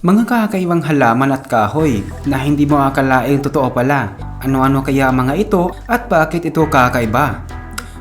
Mga kakaibang halaman at kahoy na hindi mo akalaing totoo pala. Ano-ano kaya mga ito at bakit ito kakaiba?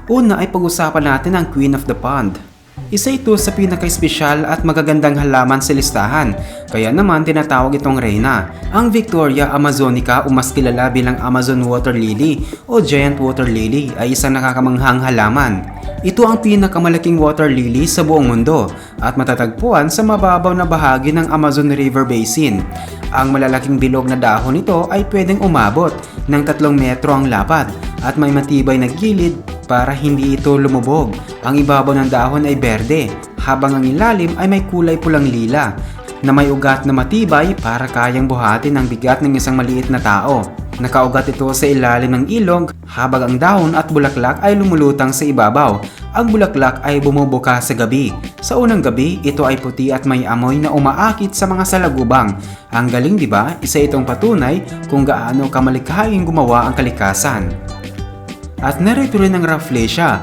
Una ay pag-usapan natin ang Queen of the Pond. Isa ito sa pinaka-espesyal at magagandang halaman sa listahan, kaya naman tinatawag itong reyna. Ang Victoria Amazonica o mas kilala bilang Amazon Water Lily o Giant Water Lily ay isang nakakamanghang halaman. Ito ang pinakamalaking water lily sa buong mundo at matatagpuan sa mababaw na bahagi ng Amazon River Basin. Ang malalaking bilog na dahon nito ay pwedeng umabot ng 3 metro ang lapad at may matibay na gilid para hindi ito lumubog. Ang ibabaw ng dahon ay berde, habang ang ilalim ay may kulay pulang lila na may ugat na matibay para kayang buhatin ang bigat ng isang maliit na tao. Nakaugat ito sa ilalim ng ilog habang ang dahon at bulaklak ay lumulutang sa ibabaw. Ang bulaklak ay bumubuka sa gabi. Sa unang gabi, ito ay puti at may amoy na umaakit sa mga salagubang. Ang galing 'di ba? Isa itong patunay kung gaano kamalikhaing gumawa ang kalikasan. At narito rin ang Rafflesia.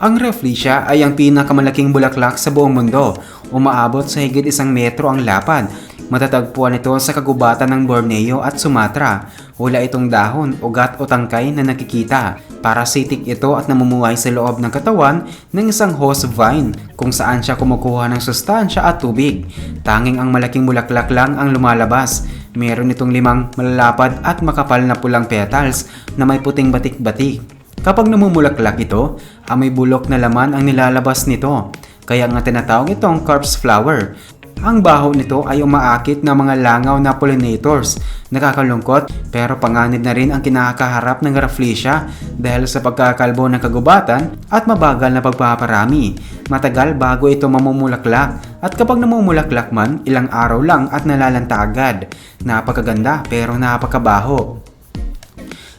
Ang Rafflesia ay ang pinakamalaking bulaklak sa buong mundo. Umaabot sa higit isang metro ang lapad. Matatagpuan ito sa kagubatan ng Borneo at Sumatra. Wala itong dahon, ugat o tangkay na nakikita. Parasitic ito at namumuhay sa loob ng katawan ng isang host vine kung saan siya kumukuha ng sustansya at tubig. Tanging ang malaking bulaklak lang ang lumalabas. Meron itong limang malalapad at makapal na pulang petals na may puting batik-batik. Kapag namumulaklak ito, ang may bulok na laman ang nilalabas nito. Kaya nga tinatawag itong corpse flower. Ang baho nito ay umaakit ng mga langaw na pollinators. Nakakalungkot pero panganib na rin ang kinakaharap ng Rafflesia dahil sa pagkakalbo ng kagubatan at mabagal na pagpaparami. Matagal bago ito mamumulaklak at kapag namumulaklak man, ilang araw lang at nalalanta agad. Napakaganda pero napakabaho.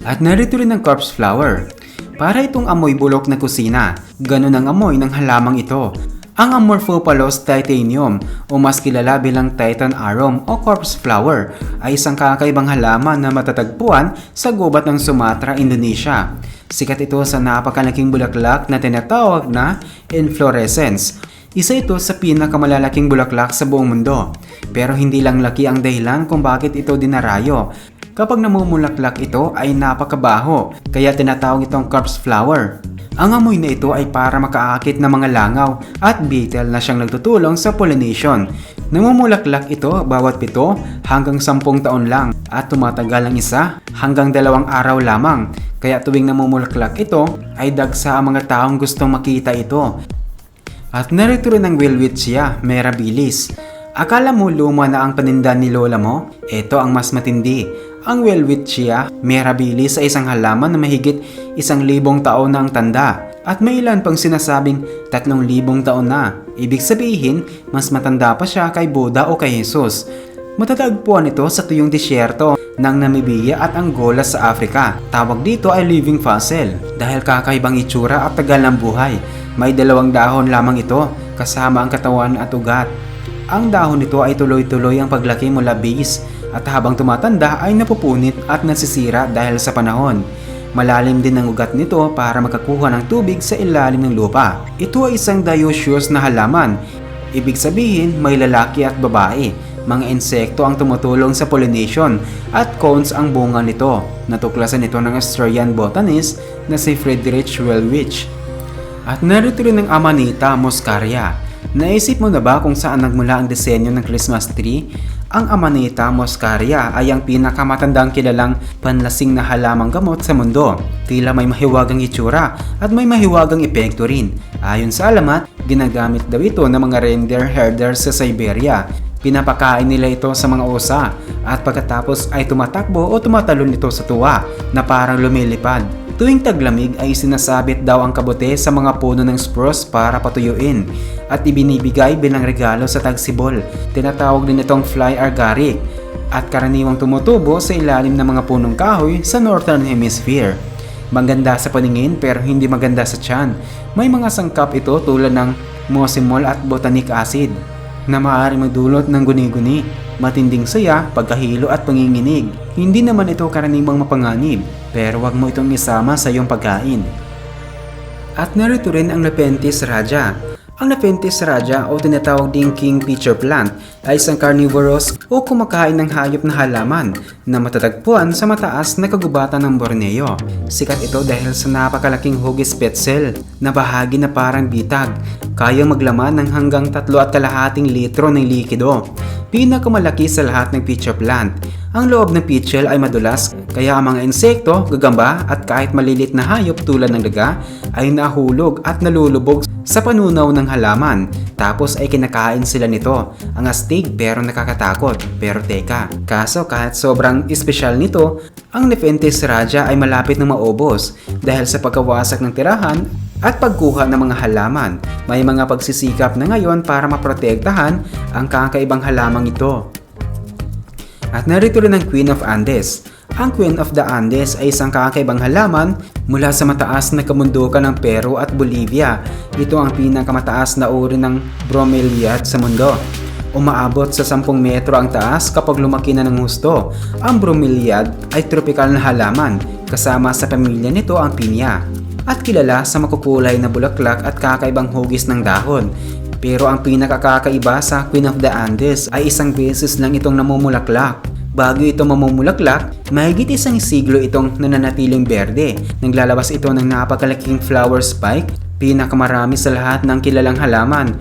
At narito rin ang corpse flower. Para itong amoy bulok na kusina, ganun ang amoy ng halamang ito. Ang Amorphopalos titanium o mas kilala bilang Titan arum o corpse flower ay isang kakaibang halaman na matatagpuan sa gubat ng Sumatra, Indonesia. Sikat ito sa napakalaking bulaklak na tinatawag na inflorescence. Isa ito sa pinakamalalaking bulaklak sa buong mundo. Pero hindi lang laki ang dahilan kung bakit ito dinarayo. Kapag namumulaklak ito ay napakabaho, kaya tinatawag itong corpse flower. Ang amoy na ito ay para makaakit ng mga langaw at beetle na siyang nagtutulong sa pollination. Namumulaklak ito bawat pito hanggang sampung taon lang at tumatagal ang isa hanggang dalawang araw lamang. Kaya tuwing namumulaklak ito ay dagsa ang mga taong gustong makita ito. At narito rin ang Welwitschia mirabilis. Akala mo luma na ang paninda ni lola mo? Ito ang mas matindi. Ang Welwitschia mirabilis ay isang halaman na mahigit isang libong taon na ang tanda at may ilan pang sinasabing tatlong libong taon na. Ibig sabihin, mas matanda pa siya kay Buddha o kay Jesus. Matatagpuan ito sa tuyong disyerto ng Namibia at Angola sa Africa. Tawag dito ay living fossil dahil kakaibang itsura at tagal ng buhay. May dalawang dahon lamang ito kasama ang katawan at ugat. Ang dahon nito ay tuloy-tuloy ang paglaki mula base at habang tumatanda ay napupunit at nasisira dahil sa panahon. Malalim din ang ugat nito para makakuha ng tubig sa ilalim ng lupa. Ito ay isang dioecious na halaman. Ibig sabihin may lalaki at babae. Mga insekto ang tumutulong sa pollination at cones ang bunga nito. Natuklasan ito ng Australian botanist na si Friedrich Welwitsch. At narito rin ang Amanita muscaria. Naisip mo na ba kung saan nagmula ang disenyo ng Christmas tree? Ang Amanita muscaria ay ang pinakamatandang kilalang panlasing na halamang gamot sa mundo. Tila may mahiwagang itsura at may mahiwagang epekto rin. Ayon sa alamat, ginagamit daw ito ng mga reindeer herders sa Siberia. Pinapakain nila ito sa mga osa at pagkatapos ay tumatakbo o tumatalon ito sa tuwa na parang lumilipad. Tuwing taglamig ay sinasabit daw ang kabote sa mga puno ng spruce para patuyuin at ibinibigay bilang regalo sa tagsibol. Tinatawag din itong fly agaric at karaniwang tumutubo sa ilalim ng mga punong kahoy sa Northern Hemisphere. Maganda sa paningin pero hindi maganda sa tiyan. May mga sangkap ito tulad ng mosimol at botanic acid na maaari magdulot ng guni-guni, matinding saya, pagkahilo at panginginig. Hindi naman ito karaniwang mapanganib, pero wag mo itong isama sa iyong pagkain. At narito rin ang Nepenthes raja. Ang Nepenthes raja o tinatawag ding king pitcher plant ay isang carnivorous o kumakain ng hayop na halaman na matatagpuan sa mataas na kagubatan ng Borneo. Sikat ito dahil sa napakalaking hugis petzel na bahagi na parang bitag. Kayang maglaman ng hanggang tatlo at kalahating litro ng likido. Pinakamalaki sa lahat ng pitcher plant. Ang loob ng pitchel ay madulas, kaya ang mga insekto, gagamba at kahit malilit na hayop tulad ng daga ay nahulog at nalulubog sa panunaw ng halaman. Tapos ay kinakain sila nito. Ang astig pero nakakatakot. Pero teka, kaso kahit sobrang espesyal nito, ang Nepenthes raja ay malapit na maubos dahil sa pagkawasak ng tirahan at pagkuha ng mga halaman. May mga pagsisikap na ngayon para maprotektahan ang kakaibang halamang ito. At narito rin ang Queen of Andes. Ang Queen of the Andes ay isang kakaibang halaman mula sa mataas na kamundukan ng Peru at Bolivia. Ito ang pinakamataas na uri ng bromeliad sa mundo. Umaabot sa 10 metro ang taas kapag lumaki na ng husto. Ang bromeliad ay tropikal na halaman, kasama sa pamilya nito ang pinya. At kilala sa makukulay na bulaklak at kakaibang hugis ng dahon. Pero ang pinakakakaiba sa Queen of the Andes ay isang beses lang itong namumulaklak. Bago ito mamumulaklak, mahigit isang siglo itong nananatiling berde. Naglalabas ito ng napakalaking flower spike, pinakamarami sa lahat ng kilalang halaman.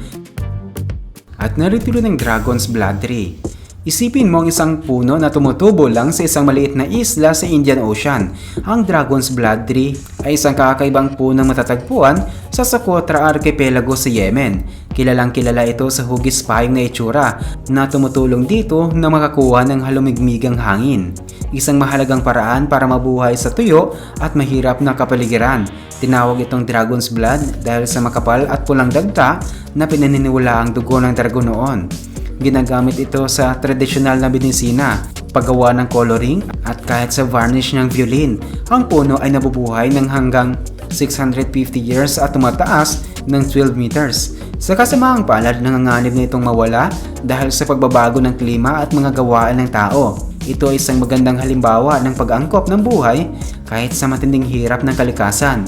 At narito rin ang Dragon's Blood Tree. Isipin mo ang isang puno na tumutubo lang sa isang maliit na isla sa Indian Ocean. Ang Dragon's Blood Tree ay isang kakaibang punong matatagpuan sa Socotra Archipelago sa Yemen. Kilalang kilala ito sa hugis payong na itsura na tumutulong dito na makakuha ng halumigmigang hangin. Isang mahalagang paraan para mabuhay sa tuyo at mahirap na kapaligiran. Tinawag itong Dragon's Blood dahil sa makapal at pulang dagta na pinaniniwala ang dugo ng dragon noon. Ginagamit ito sa tradisyonal na binisina, paggawa ng coloring at kahit sa varnish ng violin. Ang puno ay nabubuhay ng hanggang 650 years at tumataas ng 12 meters. Sa kasamaang palad nanganganib na itong mawala dahil sa pagbabago ng klima at mga gawaan ng tao. Ito ay isang magandang halimbawa ng pag-angkop ng buhay kahit sa matinding hirap ng kalikasan.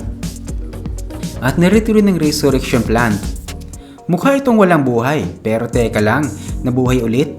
At narito rin ang resurrection plant. Mukha itong walang buhay, pero teka lang, nabuhay ulit.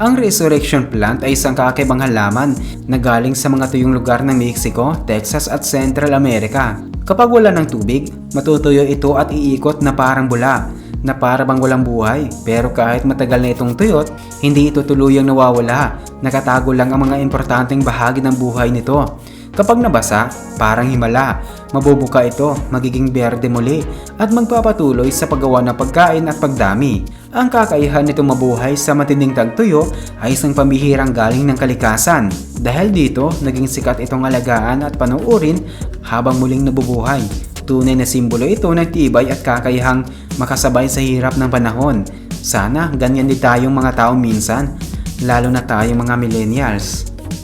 Ang resurrection plant ay isang kakaibang halaman na galing sa mga tuyong lugar ng Mexico, Texas at Central America. Kapag wala ng tubig, matutuyo ito at iikot na parang bula, na para bang walang buhay. Pero kahit matagal na itong tuyot, hindi ito tuluyang nawawala. Nakatago lang ang mga importanteng bahagi ng buhay nito. Kapag nabasa, parang himala, mabubuka ito, magiging berde muli, at magpapatuloy sa paggawa ng pagkain at pagdami. Ang kakaihan nitong mabuhay sa matinding tagtuyo ay isang pambihirang galing ng kalikasan. Dahil dito, naging sikat itong alagaan at panuurin habang muling nabubuhay. Tunay na simbolo ito ng tibay at kakayahang makasabay sa hirap ng panahon. Sana ganyan din tayong mga tao minsan, lalo na tayong mga millennials.